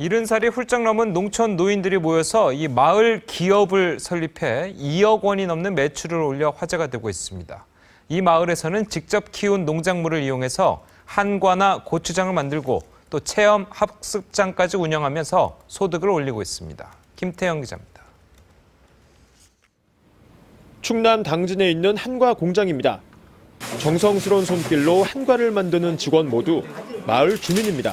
70 살이 훌쩍 넘은 농촌 노인들이 모여서 이 마을 기업을 설립해 2억 원이 넘는 매출을 올려 화제가 되고 있습니다. 이 마을에서는 직접 키운 농작물을 이용해서 한과나 고추장을 만들고 또 체험 학습장까지 운영하면서 소득을 올리고 있습니다. 김태영 기자입니다. 충남 당진에 있는 한과 공장입니다. 정성스러운 손길로 한과를 만드는 직원 모두 마을 주민입니다.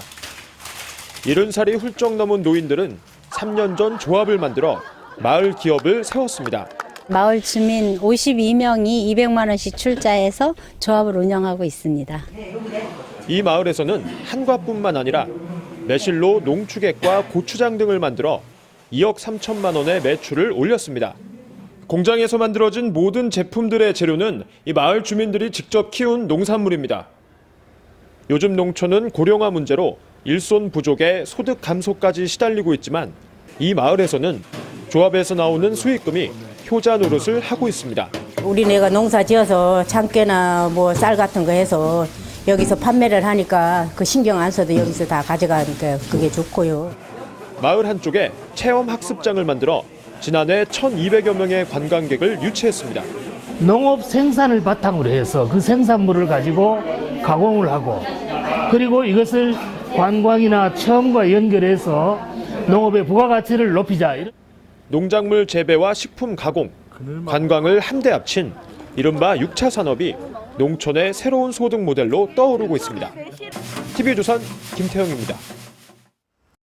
70살이 훌쩍 넘은 노인들은 3년 전 조합을 만들어 마을 기업을 세웠습니다. 마을 주민 52명이 200만 원씩 출자해서 조합을 운영하고 있습니다. 이 마을에서는 한과뿐만 아니라 매실로 농축액과 고추장 등을 만들어 2억 3천만 원의 매출을 올렸습니다. 공장에서 만들어진 모든 제품들의 재료는 이 마을 주민들이 직접 키운 농산물입니다. 요즘 농촌은 고령화 문제로 일손 부족에 소득 감소까지 시달리고 있지만 이 마을에서는 조합에서 나오는 수익금이 효자 노릇을 하고 있습니다. 우리네가 농사 지어서 참깨나 뭐 쌀 같은 거 해서 여기서 판매를 하니까 그 신경 안 써도 여기서 다 가져가니까 그게 좋고요. 마을 한쪽에 체험 학습장을 만들어 지난해 1,200여 명의 관광객을 유치했습니다. 농업 생산을 바탕으로 해서 그 생산물을 가지고 가공을 하고 그리고 이것을 관광이나 체험과 연결해서 농업의 부가가치를 높이자. 농작물 재배와 식품 가공, 관광을 한데 합친 이른바 6차 산업이 농촌의 새로운 소득 모델로 떠오르고 있습니다. TV조선 김태형입니다.